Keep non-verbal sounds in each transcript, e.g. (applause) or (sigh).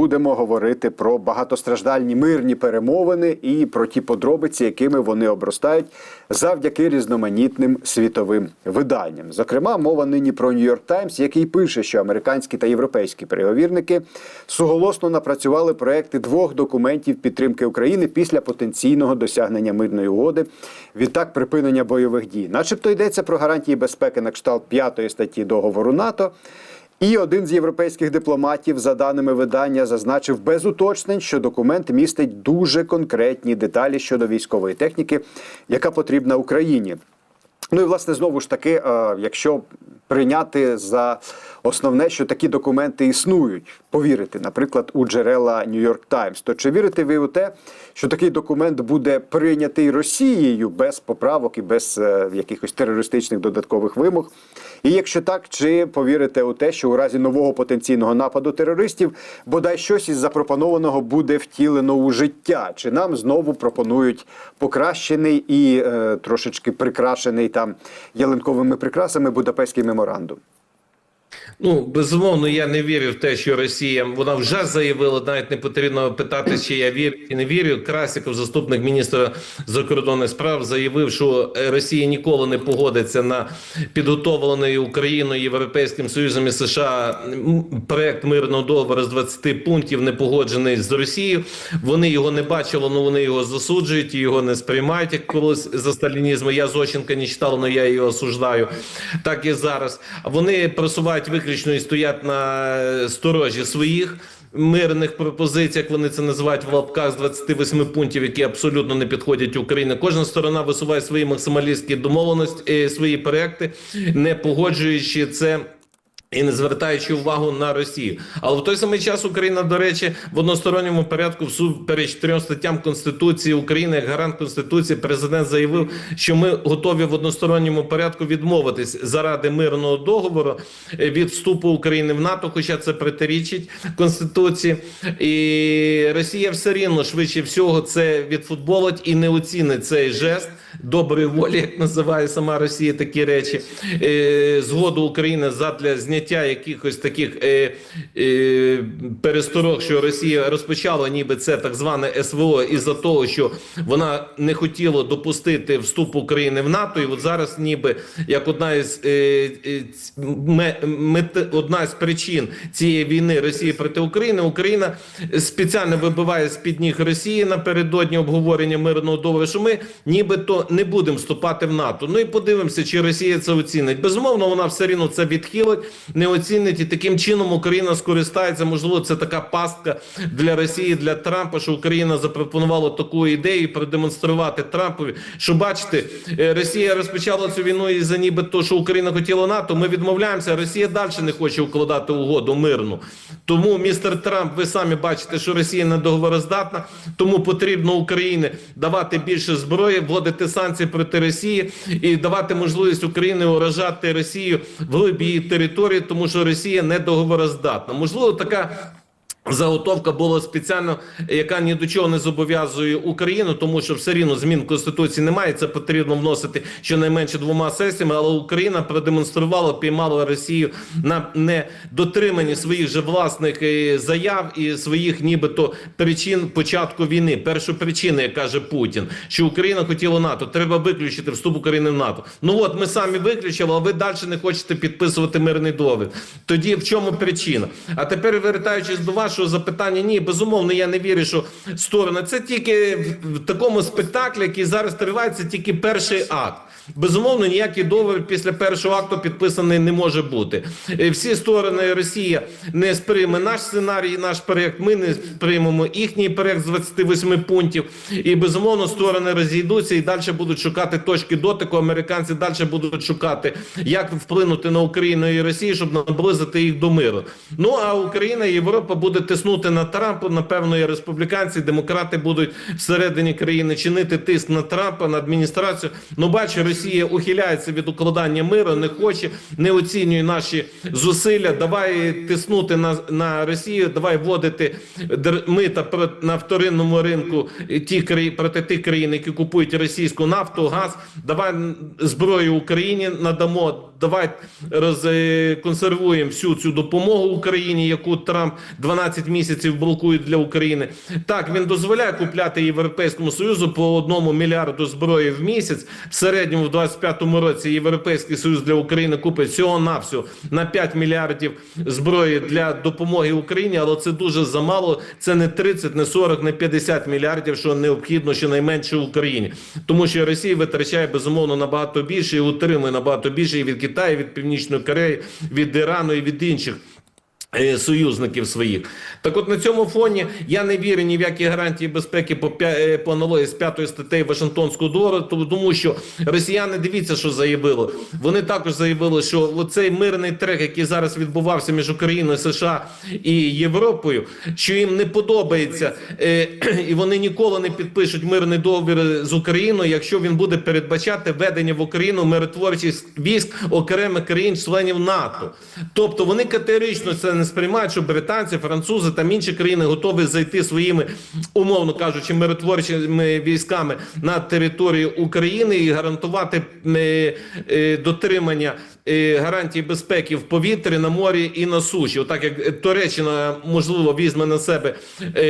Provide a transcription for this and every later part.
Будемо говорити про багатостраждальні мирні перемовини і про ті подробиці, якими вони обростають завдяки різноманітним світовим виданням. Зокрема, мова нині про Нью-Йорк Таймс, який пише, що американські та європейські переговірники суголосно напрацювали проекти двох документів підтримки України після потенційного досягнення мирної угоди. Відтак припинення бойових дій, начебто йдеться про гарантії безпеки на кшталт п'ятої статті договору НАТО. І один з європейських дипломатів, за даними видання, зазначив без уточнень, що документ містить дуже конкретні деталі щодо військової техніки, яка потрібна Україні. Ну і власне знову ж таки, е, якщо прийняти за основне, що такі документи існують, повірити, наприклад, у джерела York Times, то чи вірите ви у те, що такий документ буде прийнятий Росією без поправок і без е, якихось терористичних додаткових вимог? І якщо так, чи повірите у те, що у разі нового потенційного нападу терористів бодай щось із запропонованого буде втілено у життя? Чи нам знову пропонують покращений і е, трошечки прикрашений там ялинковими прикрасами Будапештський меморандум? Ну, безумовно, я не вірю в те, що Росія вона вже заявила, навіть не потрібно питати, чи я вірю чи не вірю. Красіков, заступник міністра закордонних справ, заявив, що Росія ніколи не погодиться на підготовлений Україною, Європейським Союзом і США проект мирного договору з 20 пунктів, не погоджений з Росією. Вони його не бачили, але вони його засуджують і його не сприймають як колись за сталінізму. Я Зощенка не читав, але я його осуждаю. Так і зараз. Вони просувають виключно і стоять на сторожі своїх. Мирних пропозиціях вони це називають в лапках з 28 пунктів, які абсолютно не підходять Україні. Кожна сторона висуває свої максималістські домовленості, е, свої проекти, не погоджуючи це. І не звертаючи увагу на Росію, але в той самий час Україна, до речі, в односторонньому порядку всупереч трьом статтям Конституції України, як гарант Конституції, президент заявив, що ми готові в односторонньому порядку відмовитись заради мирного договору е, від вступу України в НАТО, хоча це протирічить Конституції, і Росія все рівно швидше всього це відфутболить і не оцінить цей жест доброї волі, як називає сама Росія такі речі, е, згоду України задля зняття якихось таких е, е, пересторог, що Росія розпочала, ніби це так зване СВО, із-за того, що вона не хотіла допустити вступ України в НАТО, і от зараз, ніби як одна із е, е, мет- одна з причин цієї війни Росії проти України, Україна спеціально вибиває з під ніг Росії напередодні обговорення мирного договору, що ми нібито не будемо вступати в НАТО. Ну і подивимося, чи Росія це оцінить. Безумовно, вона все рівно це відхилить, не оцінить, і таким чином Україна скористається. Можливо, це така пастка для Росії, для Трампа, що Україна запропонувала таку ідею продемонструвати Трампові, що бачите, е, Росія розпочала цю війну і за ніби то, що Україна хотіла НАТО. Ми відмовляємося. Росія далі не хоче укладати угоду мирну. Тому, містер Трамп, ви самі бачите, що Росія не договороздатна, тому потрібно Україні давати більше зброї, вводити санкції проти Росії і давати можливість Україні уражати Росію в глибі її території, тому що Росія не договороздатна. Можливо, така. Заготовка була спеціально, яка ні до чого не зобов'язує Україну, тому що все рівно змін конституції немає. Це потрібно вносити щонайменше двома сесіями. Але Україна продемонструвала, піймала Росію на недотриманні своїх же власних е, заяв і своїх, нібито причин початку війни. Першу причину, як каже Путін, що Україна хотіла НАТО. Треба виключити вступ України в НАТО. Ну от ми самі виключили, а ви далі не хочете підписувати мирний договір. Тоді в чому причина? А тепер вертаючись до вашого запитання, ні, безумовно, я не вірю, що сторони це тільки в, такому спектаклі, який зараз тривається, тільки перший акт. Безумовно, ніякий договір після першого акту підписаний не може бути. Е, Всі сторони Росія не сприйме наш сценарій, наш проєкт. Ми не сприймемо їхній проєкт з 28 пунктів. І безумовно, сторони розійдуться і далі будуть шукати точки дотику. Американці далі будуть шукати, як вплинути на Україну і Росію, щоб наблизити їх до миру. Ну а Україна і Європа буде тиснути на Трампа. Напевно, і республіканці, демократи будуть всередині країни чинити тиск на Трампа, на адміністрацію. Ну, бачу, Росія ухиляється від укладання миру, не хоче, не оцінює наші зусилля. Давай тиснути на, на Росію, давай вводити мита на вторинному ринку ті краї проти тих країн, які купують російську нафту, газ. Давай зброю Україні надамо. Давайте розконсервуємо всю цю допомогу Україні, яку Трамп 12 місяців блокує для України. Так він дозволяє купляти Європейському Союзу по одному мільярду зброї в місяць. В середньому в 25-му році Європейський Союз для України купить всього навсього на 5 мільярдів зброї для допомоги Україні, але це дуже замало. Це не 30, не 40, не 50 мільярдів, що необхідно щонайменше Україні, тому що Росія витрачає безумовно набагато більше і утримує набагато більше і від Китаю, від Північної Кореї, від Ірану і від інших. Е, Союзників своїх, так от на цьому фоні я не вірю ні в які гарантії безпеки по е, по аналогії з п'ятою статтею Вашингтонського договору, тому- що росіяни дивіться, що заявили. Вони також заявили, що цей мирний трек, який зараз відбувався між Україною, США і Європою, що їм не подобається, е, і вони ніколи не підпишуть мирний договір з Україною, якщо він буде передбачати введення в Україну миротворчих військ окремих країн-членів НАТО. Тобто вони категорично це не сприймають, що британці, французи та інші країни готові зайти своїми, умовно кажучи, миротворчими військами на територію України і гарантувати е, е, дотримання е, гарантій безпеки в повітрі, на морі і на суші. Отак як Туреччина можливо візьме на себе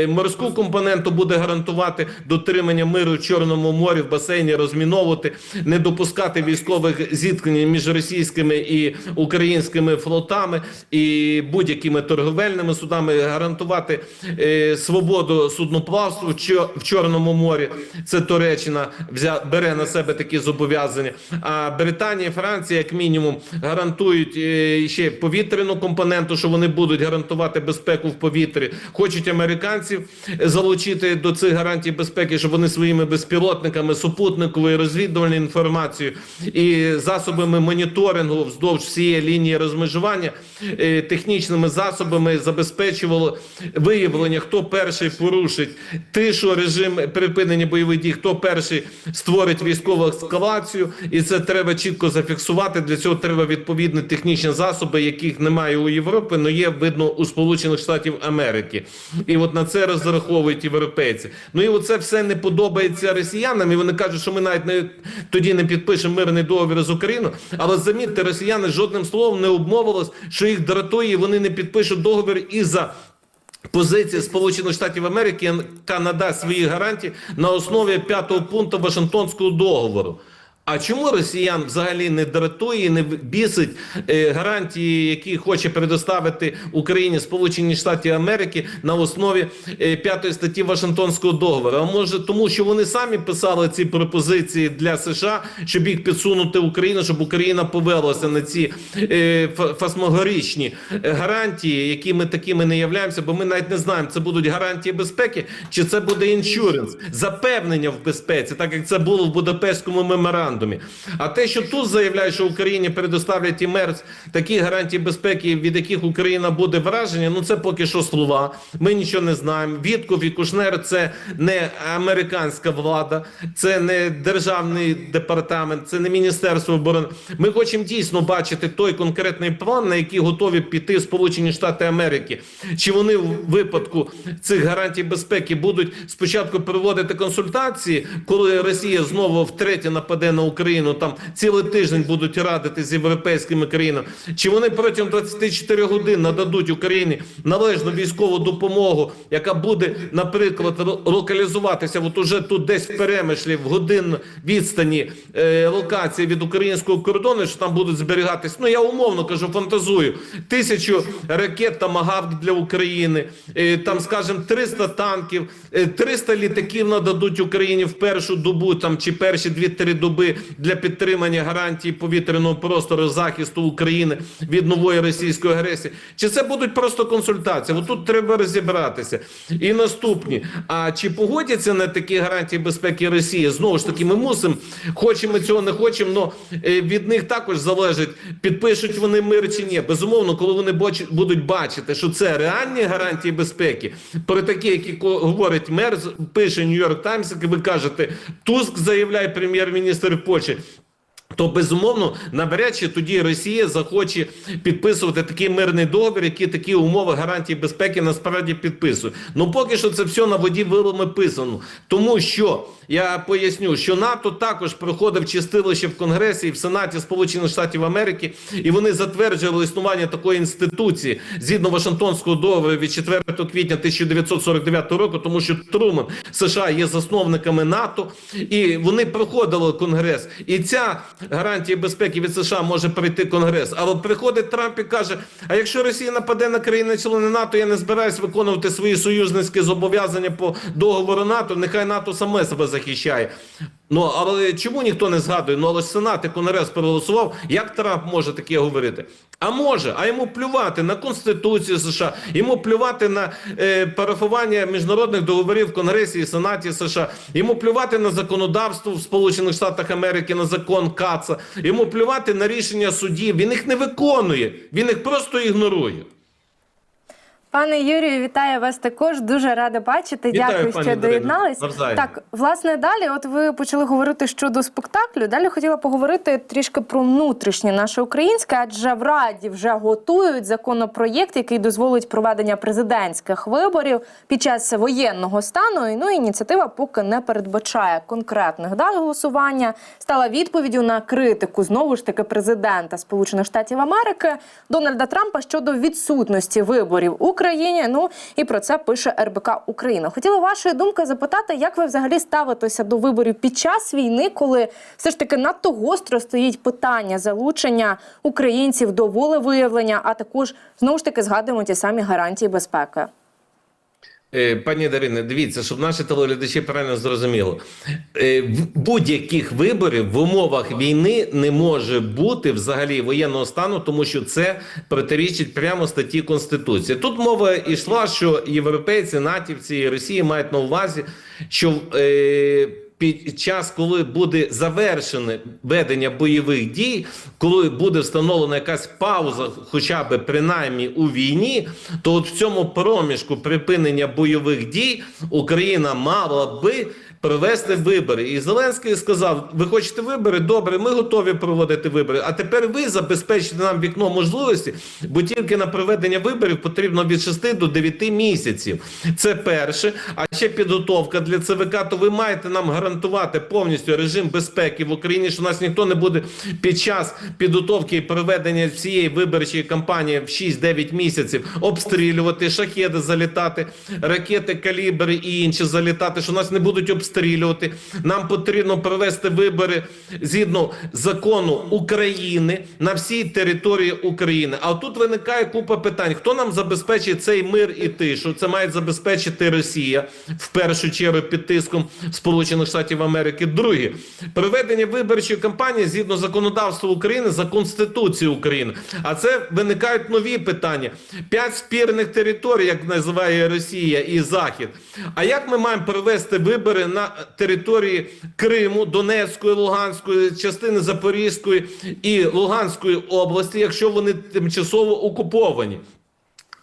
морську компоненту, буде гарантувати дотримання миру в Чорному морі, в басейні розміновувати, не допускати військових зіткнень між російськими і українськими флотами і будь-якими торговельними судами, гарантувати е, свободу судноплавству в, Чо- в Чорному морі. Це Туреччина взя, бере на себе такі зобов'язання. А Британія і Франція, як мінімум, гарантують е, ще повітряну компоненту, що вони будуть гарантувати безпеку в повітрі. Хочуть американців залучити до цих гарантій безпеки, щоб вони своїми безпілотниками, супутниковою розвідувальною інформацією і засобами моніторингу вздовж всієї лінії розмежування, е, технічними засобами забезпечувало виявлення, хто перший порушить тишу, режим припинення бойових дій, хто перший створить військову ескалацію, і це треба чітко зафіксувати. Для цього треба відповідні технічні засоби, яких немає у Європі, але є видно у Сполучених Штатів Америки. І от на це розраховують європейці. Ну і оце все не подобається росіянам. І вони кажуть, що ми навіть не тоді не підпишемо мирний договір з Україною. Але замітьте, росіяни жодним словом не обмовились, що їх дратує, і вони не підпишуть договір і за. Позиція Сполучених Штатів Америки, яка надасть свої гарантії на основі п'ятого пункту Вашингтонського договору. А чому росіян взагалі не дратує, і не бісить е, гарантії, які хоче предоставити Україні Сполучені Штати Америки на основі е, п'ятої статті Вашингтонського договору? А може тому, що вони самі писали ці пропозиції для США, щоб їх підсунути Україну, щоб Україна повелася на ці е, фасмогорічні е, гарантії, які ми такими не являємося, бо ми навіть не знаємо, це будуть гарантії безпеки, чи це буде іншуренс, запевнення в безпеці, так як це було в Будапештському меморандумі. А те, що тут заявляють, що Україні предоставлять і МЕРС такі гарантії безпеки, від яких Україна буде враження, ну це поки що слова. Ми нічого не знаємо. Вітков і Кушнер це не американська влада, це не державний департамент, це не міністерство оборони. Ми хочемо дійсно бачити той конкретний план, на який готові піти Сполучені Штати Америки. Чи вони в випадку цих гарантій безпеки будуть спочатку проводити консультації, коли Росія знову втретє нападе на Україну, там цілий тиждень будуть радити з європейськими країнами, чи вони протягом 24 годин нададуть Україні належну військову допомогу, яка буде, наприклад, локалізуватися, от уже тут десь в перемишлі, в годин відстані е, локації від українського кордону, що там будуть зберігатись. Ну я умовно кажу, фантазую. Тисячу ракет «Томагавк» для України, е, там, скажімо, 300 танків, е, 300 літаків нададуть Україні в першу добу, там чи перші 2-3 доби для підтримання гарантій повітряного простору захисту України від нової російської агресії. Чи це будуть просто консультації? От тут треба розібратися. І наступні. А чи погодяться на такі гарантії безпеки Росії? Знову ж таки, ми мусимо, хочемо цього, не хочемо, але від них також залежить, підпишуть вони мир чи ні. Безумовно, коли вони будуть бачити, що це реальні гарантії безпеки, про такі, які говорить мер, пише Нью-Йорк Таймс, як ви кажете, Туск заявляє прем'єр-міністр Польщі. То безумовно навряд чи тоді Росія захоче підписувати такий мирний договір, які такі умови гарантії безпеки насправді підписує. Ну поки що це все на воді вилами писано, тому що я поясню, що НАТО також проходив чистилище в Конгресі і в Сенаті Сполучених Штатів Америки, і вони затверджували існування такої інституції згідно Вашингтонського договору від 4 квітня 1949 року, тому що Труман США є засновниками НАТО, і вони проходили Конгрес. І ця гарантія безпеки від США може прийти Конгрес. Але приходить Трамп і каже: а якщо Росія нападе на країни-члени НАТО, я не збираюсь виконувати свої союзницькі зобов'язання по договору НАТО. Нехай НАТО саме себе захищає. Ну але чому ніхто не згадує? Ну але ж Сенат і Конгрес проголосував. Як Трамп може таке говорити? А може, а йому плювати на Конституцію США, йому плювати на е, парафування міжнародних договорів в Конгресі і Сенаті США, йому плювати на законодавство в Сполучених Штатах Америки, на закон Каца, йому плювати на рішення судів. Він їх не виконує, він їх просто ігнорує. Пане Юрію, вітаю вас також. Дуже рада бачити. Вітаю, Дякую, пані що Дарино. доєднались. Навзаєм. Так, власне, далі, от ви почали говорити щодо спектаклю. Далі хотіла поговорити трішки про внутрішнє наше українське, адже в Раді вже готують законопроєкт, який дозволить проведення президентських виборів під час воєнного стану. Ну, ініціатива поки не передбачає конкретних дат голосування. Стала відповіддю на критику знову ж таки президента Сполучених Штатів Америки Дональда Трампа щодо відсутності виборів в Україні. Ну і про це пише РБК Україна. Хотіла вашої думки запитати, як ви взагалі ставитеся до виборів під час війни, коли все ж таки надто гостро стоїть питання залучення українців до волевиявлення, а також знову ж таки згадуємо ті самі гарантії безпеки. Е, Пані Дарине, дивіться, щоб наші телеглядачі правильно зрозуміли. Е, Будь-яких виборів в умовах війни не може бути взагалі воєнного стану, тому що це протирічить прямо статті Конституції. Тут мова йшла, що європейці, натівці і Росії мають на увазі, що е, під час, коли буде завершене ведення бойових дій, коли буде встановлена якась пауза, хоча б принаймні у війні, то от в цьому проміжку припинення бойових дій Україна мала би провести вибори. І Зеленський сказав: ви хочете вибори? Добре, ми готові проводити вибори. А тепер ви забезпечите нам вікно можливості, бо тільки на проведення виборів потрібно від 6 до 9 місяців. Це перше. А ще підготовка для ЦВК, то ви маєте нам гарантувати повністю режим безпеки в Україні, що нас ніхто не буде під час підготовки і проведення всієї виборчої кампанії в 6-9 місяців обстрілювати, шахеди залітати, ракети, калібри і інші залітати, що нас не будуть обстрілювати. Нам потрібно провести вибори згідно закону України на всій території України. А тут виникає купа питань: хто нам забезпечить цей мир і тишу? Це має забезпечити Росія в першу чергу під тиском Сполучених Штатів Америки. Друге, проведення виборчої кампанії згідно законодавства України за Конституцією України. А це виникають нові питання: п'ять спірних територій, як називає Росія і Захід. А як ми маємо провести вибори на території Криму, Донецької, Луганської, частини Запорізької і Луганської області, якщо вони тимчасово окуповані?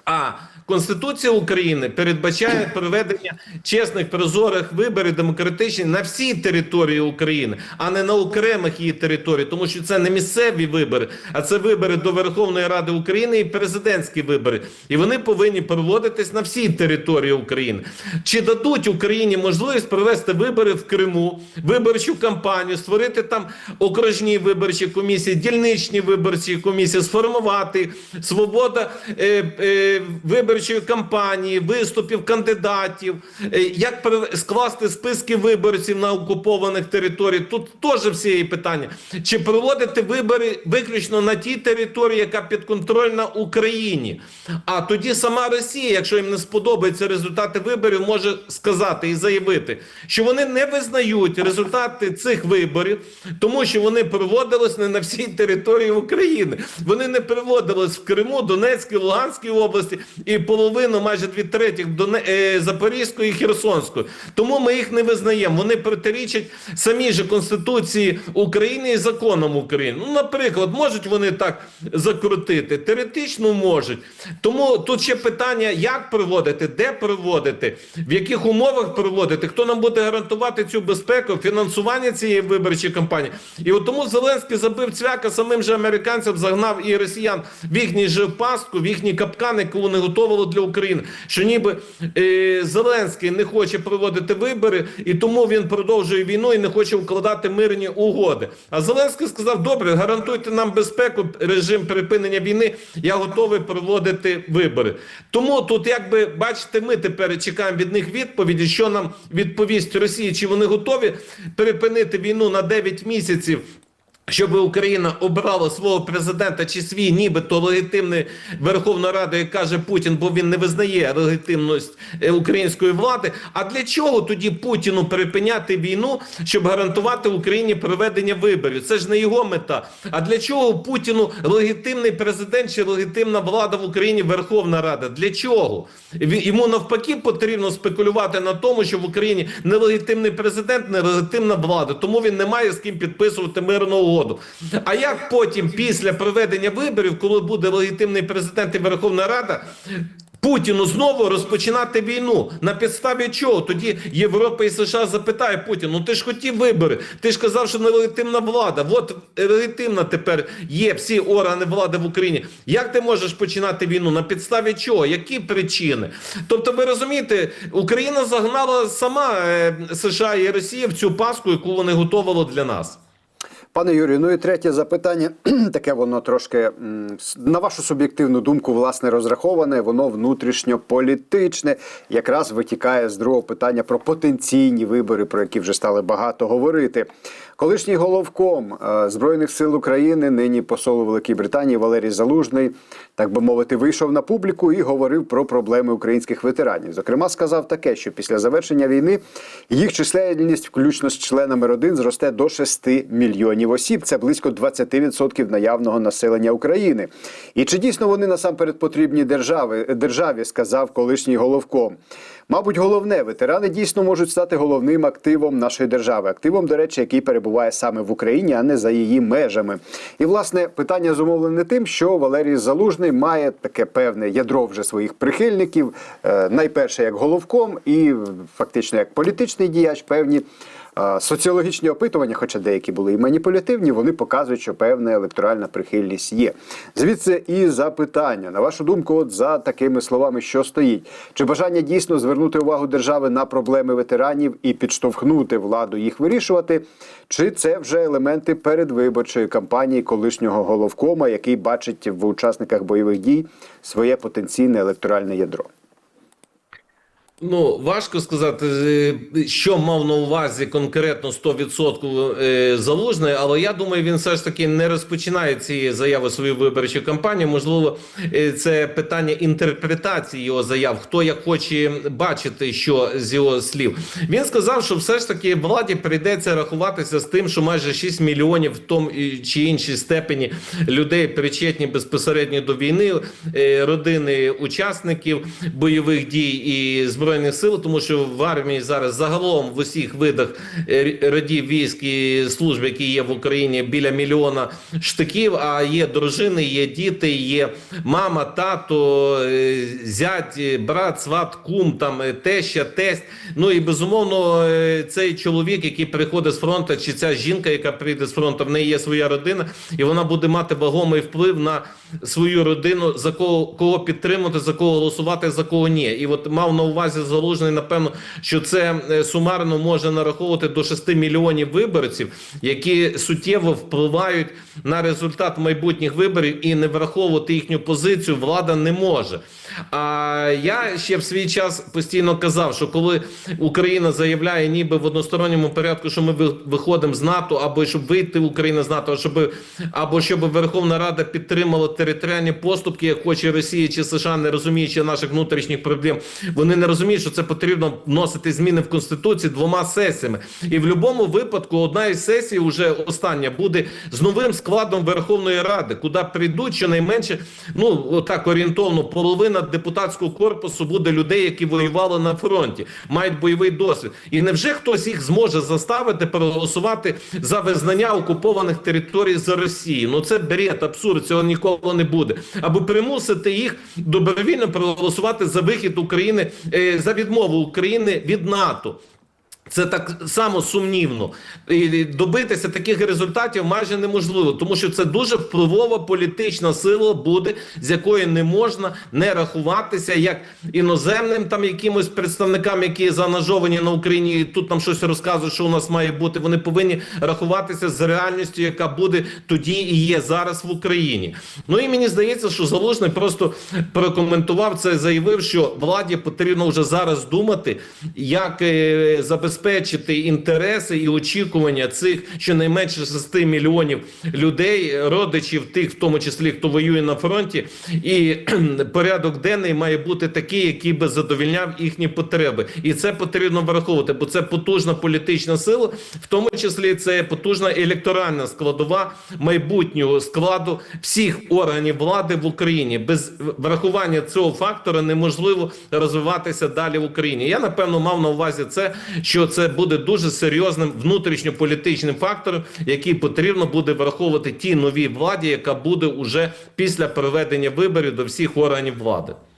А Конституція України передбачає проведення чесних прозорих виборів демократичних на всій території України, а не на окремих її територій, тому що це не місцеві вибори, а це вибори до Верховної Ради України і президентські вибори. І вони повинні проводитись на всій території України. Чи дадуть Україні можливість провести вибори в Криму, виборчу кампанію, створити там окружні виборчі комісії, дільничні виборчі комісії, сформувати свобода е, е, виборчої кампанії, виступів кандидатів, е, як скласти списки виборців на окупованих територіях. Тут теж всі є питання. Чи проводити вибори виключно на тій території, яка підконтрольна Україні? А тоді сама Росія, якщо їм не сподобаються результати виборів, може сказати і заявити, що вони не визнають результати цих виборів, тому що вони проводились не на всій території України. Вони не проводились в Криму, Донецькій, Луганській області. Області і половину, майже дві третіх Доне... е, Запорізької і Херсонської. Тому ми їх не визнаємо. Вони протирічать самій же Конституції України і законам України. Ну, наприклад, можуть вони так закрутити, теоретично можуть. Тому тут ще питання, як проводити, де проводити, в яких умовах проводити, хто нам буде гарантувати цю безпеку, фінансування цієї виборчої кампанії. І от тому Зеленський забив цвяка самим же американцям, загнав і росіян в їхній же пастку, в їхні капкани, яку вони готували для України. Що ніби е, Зеленський не хоче проводити вибори, і тому він продовжує війну і не хоче укладати мирні угоди. А Зеленський сказав: добре, гарантуйте нам безпеку, режим припинення війни. Я готовий проводити вибори. Тому тут, якби бачите, ми тепер чекаємо від них відповіді, що нам відповість Росія, чи вони готові припинити війну на 9 місяців. Щоб Україна обрала свого президента чи свій, нібито легітимний Верховна Рада, як каже Путін, бо він не визнає легітимність е, української влади. А для чого тоді Путіну припиняти війну, щоб гарантувати Україні проведення виборів? Це ж не його мета. А для чого Путіну легітимний президент чи легітимна влада в Україні Верховна Рада? Для чого? Йому навпаки потрібно спекулювати на тому, що в Україні нелегітимний президент, нелегітимна влада. Тому він не має з ким підписувати мирну угоду. А як потім, після проведення виборів, коли буде легітимний президент і Верховна Рада, Путіну знову розпочинати війну на підставі чого? Тоді Європа і США запитає Путін, ну ти ж хотів вибори, ти ж казав, що нелегітимна влада. От легітимна тепер є всі органи влади в Україні. Як ти можеш починати війну? На підставі чого? Які причини? Тобто, ви розумієте, Україна загнала сама е, США і Росія в цю паску, яку вони готували для нас. Пане Юрію, ну і третє запитання, (clears throat) таке воно трошки, на вашу суб'єктивну думку, власне, розраховане, воно внутрішньополітичне, якраз витікає з другого питання про потенційні вибори, про які вже стали багато говорити. Колишній головком е, Збройних сил України, нині посол у Великій Британії Валерій Залужний, так би мовити, вийшов на публіку і говорив про проблеми українських ветеранів. Зокрема, сказав таке, що після завершення війни їх численність, включно з членами родин, зросте до 6 мільйонів осіб. Це близько 20% наявного населення України. І чи дійсно вони насамперед потрібні держави, державі, сказав колишній головком. Мабуть, головне, ветерани дійсно можуть стати головним активом нашої держави, активом, до речі, який перебуває саме в Україні, а не за її межами. І власне питання зумовлене тим, що Валерій Залужний має таке певне ядро вже своїх прихильників, е, найперше як головком, і фактично як політичний діяч, певні. Соціологічні опитування, хоча деякі були і маніпулятивні, вони показують, що певна електоральна прихильність є. Звідси і запитання. На вашу думку, от за такими словами, що стоїть? Чи бажання дійсно звернути увагу держави на проблеми ветеранів і підштовхнути владу їх вирішувати? Чи це вже елементи передвиборчої кампанії колишнього головкома, який бачить в учасниках бойових дій своє потенційне електоральне ядро? Ну, важко сказати, е, що мав на увазі конкретно 100% е, залужний, але я думаю, він все ж таки не розпочинає цієї заяви свою виборчу кампанію. Можливо, е, це питання інтерпретації його заяв. Хто як хоче бачити, що з його слів. Він сказав, що все ж таки владі прийдеться рахуватися з тим, що майже 6 мільйонів в тому чи іншій степені людей причетні безпосередньо до війни, родини учасників бойових дій і збройних сил, тому що в армії зараз загалом в усіх видах е, родів військ і служб, які є в Україні, біля мільйона штиків. А є дружини, є діти, є мама, тато, е, зять, е, брат, сват, кум, там теща, тесть. Ну і безумовно, цей чоловік, який приходить з фронту, чи ця жінка, яка прийде з фронту, в неї є своя родина, і вона буде мати вагомий вплив на свою родину, за кого кого підтримати, за кого голосувати, за кого ні. І от мав на увазі залужний, напевно, що це е, сумарно може нараховувати до 6 мільйонів виборців, які суттєво впливають на результат майбутніх виборів і не враховувати їхню позицію влада не може. А я ще в свій час постійно казав, що коли Україна заявляє, ніби в односторонньому порядку, що ми виходимо з НАТО, або щоб вийти Україна з НАТО, щоб або щоб Верховна Рада підтримала територіальні поступки, як хоче Росія чи США, не розуміючи наших внутрішніх проблем, вони не розуміють. Розуміють, що це потрібно вносити зміни в конституції двома сесіями. І в будь-якому випадку одна із сесій, уже остання, буде з новим складом Верховної Ради, куди прийдуть щонайменше, ну отак орієнтовно, половина депутатського корпусу буде людей, які воювали на фронті, мають бойовий досвід. І невже хтось їх зможе заставити проголосувати за визнання окупованих територій за Росії? Ну це бред, абсурд, цього ніколи не буде. Або примусити їх добровільно проголосувати за вихід України е, за відмову України від НАТО. Це так само сумнівно. І добитися таких результатів майже неможливо, тому що це дуже впливова політична сила буде, з якою не можна не рахуватися як іноземним там якимось представникам, які заангажовані на Україні. І тут нам щось розказують, що у нас має бути. Вони повинні рахуватися з реальністю, яка буде тоді і є зараз в Україні. Ну і мені здається, що Залужний просто прокоментував це, заявив, що владі потрібно вже зараз думати, як е, забезпечити інтереси і очікування цих щонайменше 6 мільйонів людей, родичів тих, в тому числі хто воює на фронті, і порядок денний має бути такий, який би задовільняв їхні потреби, і це потрібно враховувати, бо це потужна політична сила, в тому числі це потужна електоральна складова майбутнього складу всіх органів влади в Україні. Без врахування цього фактора неможливо розвиватися далі в Україні. Я напевно мав на увазі це, це буде дуже серйозним внутрішньополітичним фактором, який потрібно буде враховувати тій новій владі, яка буде уже після проведення виборів до всіх органів влади.